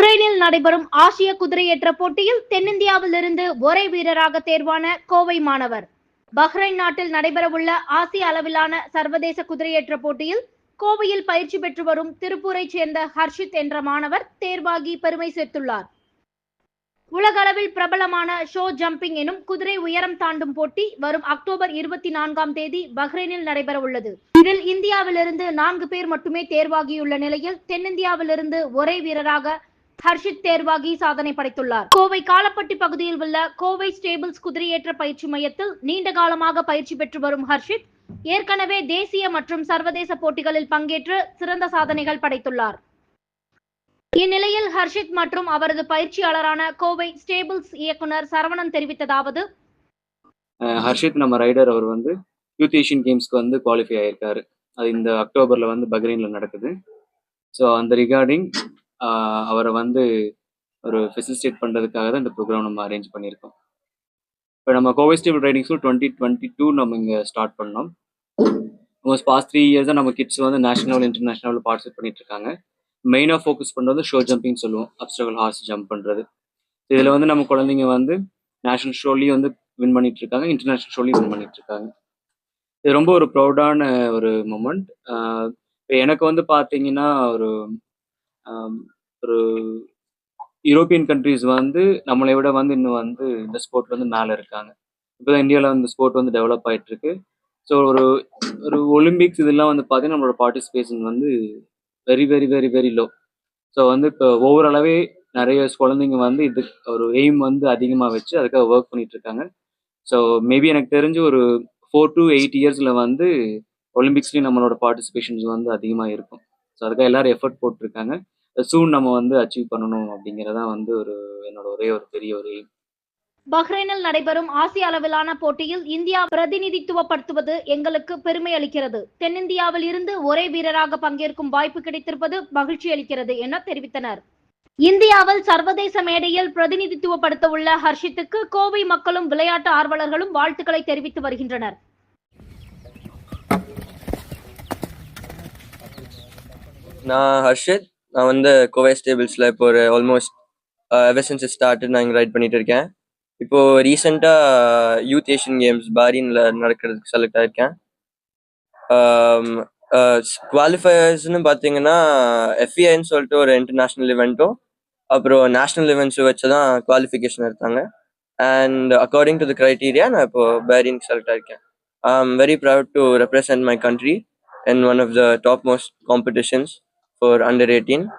பஹ்ரைனில் நடைபெறும் ஆசிய குதிரையேற்ற போட்டியில் தென்னிந்தியாவிலிருந்து ஒரே வீரராக தேர்வான கோவை மாணவர். பஹ்ரைன் நாட்டில் நடைபெறவுள்ள ஆசிய அளவிலான சர்வதேச குதிரையேற்ற போட்டியில் கோவையில் பயிற்சி பெற்று வரும் திருப்பூரைச் சேர்ந்த ஹர்ஷித் என்ற மாணவர் தேர்வாகி பெருமை சேர்த்துள்ளார். உலக அளவில் பிரபலமான ஷோ ஜம்பிங் எனும் குதிரை உயரம் தாண்டும் போட்டி வரும் அக்டோபர் இருபத்தி நான்காம் தேதி பஹ்ரைனில் நடைபெற உள்ளது இதில் இந்தியாவிலிருந்து நான்கு பேர் மட்டுமே தேர்வாகியுள்ள நிலையில் தென்னிந்தியாவிலிருந்து ஒரே வீரராக ஹர்ஷித் தேர்வாகி சாதனை படைத்துள்ளார். கோவை காலப்பட்டி பகுதியில் உள்ள கோவை ஸ்டேபிள்ஸ் குதிரையேற்ற பயிற்சி மையத்தில் நீண்ட காலமாக பயிற்சி பெற்று வரும் ஹர்ஷித் ஏற்கனவே தேசிய மற்றும் சர்வதேச போட்டிகளில் பங்கேற்று சிறந்த சாதனைகள் படைத்துள்ளார். இந்நிலையில் ஹர்ஷித் மற்றும் அவரது பயிற்சியாளரான கோவை ஸ்டேபிள்ஸ் இயக்குனர் சரவணன் தெரிவித்ததாவது ஹர்ஷித் நம்ம ரைடர் அவர் வந்து யூத் ஏஷியன் கேம்ஸ்க்கு வந்து குவாலிஃபை ஆயிருக்காரு. அது இந்த அக்டோபர்ல வந்து பக்ரைன்ல நடக்குது. ஸோ அந்த ரிகார்டிங் அவரை வந்து ஒரு ஃபெசிலிட்டேட் பண்ணுறதுக்காக தான் இந்த ப்ரோக்ராம் நம்ம அரேஞ்ச் பண்ணியிருக்கோம். இப்போ நம்ம Kovai stable riding school twenty twenty two நம்ம இங்கே ஸ்டார்ட் பண்ணோம். ஆல்மோஸ்ட் பாஸ்ட் த்ரீ தான் நம்ம கிட்ஸ் வந்து நேஷனல் இன்டர்நேஷனல் பார்ட்டிசிபேட் பண்ணிட்டு இருக்காங்க மெயினாக ஃபோக்கஸ் பண்ணுறது ஷோ ஜம்பிங் சொல்லுவோம். அப்ஸ்டகல் ஹார்ஸ் ஜம்ப் பண்ணுறது இதில் வந்து நம்ம குழந்தைங்க வந்து நேஷனல் ஷோலையும் வந்து வின் பண்ணிட்டு இருக்காங்க இன்டர்நேஷனல் ஷோலையும் வின் பண்ணிட்டு இருக்காங்க இது ரொம்ப ஒரு ப்ரௌடான ஒரு மூமெண்ட் இப்போ எனக்கு வந்து பார்த்தீங்கன்னா ஒரு ஒரு யூரோப்பியன் கண்ட்ரீஸ் வந்து நம்மளை விட வந்து இன்னும் வந்து இந்த ஸ்போர்ட்ல வந்து மேலே இருக்காங்க. இப்போ தான் இந்தியாவில் இந்த ஸ்போர்ட் வந்து டெவலப் ஆகிட்டு இருக்கு ஸோ ஒரு ஒரு ஒலிம்பிக்ஸ் இதெல்லாம் வந்து பார்த்தீங்கன்னா நம்மளோட பார்ட்டிசிபேஷன் வந்து very very very very low so வந்து இப்போ ஓவரளவே நிறைய குழந்தைங்க வந்து இது ஒரு எய்ம் வந்து அதிகமாக வச்சு அதுக்காக ஒர்க் பண்ணிட்டு இருக்காங்க ஸோ மேபி எனக்கு தெரிஞ்சு ஒரு ஃபோர் டு எயிட் இயர்ஸில் வந்து ஒலிம்பிக்ஸ்லேயும் நம்மளோட பார்ட்டிசிபேஷன்ஸ் வந்து அதிகமாக இருக்கும். ஸோ அதுக்காக எல்லாரும் எஃபர்ட் போட்டிருக்காங்க. சூன் நம்ம வந்து அச்சீவ் பண்ணணும் அப்படிங்கிறதான் வந்து ஒரு என்னோட ஒரே ஒரு பெரிய ஒரு எய்ம் பஹ்ரைனில் நடைபெறும் ஆசிய அளவிலான போட்டியில் இந்தியா பிரதிநிதித்துவப்படுத்துவது எங்களுக்கு பெருமை அளிக்கிறது. தென்னிந்தியாவில் இருந்து ஒரே வீரராக பங்கேற்கும் வாய்ப்பு கிடைத்திருப்பது மகிழ்ச்சி அளிக்கிறது என தெரிவித்தனர். இந்தியாவில் சர்வதேச மேடையில் பிரதிநிதித்துவப்படுத்த உள்ள ஹர்ஷித்துக்கு கோவை மக்களும் விளையாட்டு ஆர்வலர்களும் வாழ்த்துக்களை தெரிவித்து வருகின்றனர். நான் ஹர்ஷித். நான் வந்து கோவை ஸ்டேபிள்ஸில் இப்போ ஒரு ஆல்மோஸ்ட் எவர்சன்ஸ் ஸ்டார்ட் நான் இங்கே ரைட் பண்ணிட்டு இருக்கேன். இப்போது ரீசெண்டாக யூத் ஏஷியன் கேம்ஸ் பாரின்ல நடக்கிறதுக்கு செலக்ட் ஆயிருக்கேன். குவாலிஃபயர்ஸ்னு பார்த்தீங்கன்னா எஃப்இஐன்னு சொல்லிட்டு ஒரு இன்டர்நேஷ்னல் இவெண்ட்டும் அப்புறம் நேஷ்னல் இவெண்ட்ஸும் வச்சு தான் குவாலிஃபிகேஷன் எடுத்தாங்க. And according to the criteria நான் இப்போ பேரின் select ஆயிருக்கேன். I am very proud to represent my country in one of the top most competitions for under 18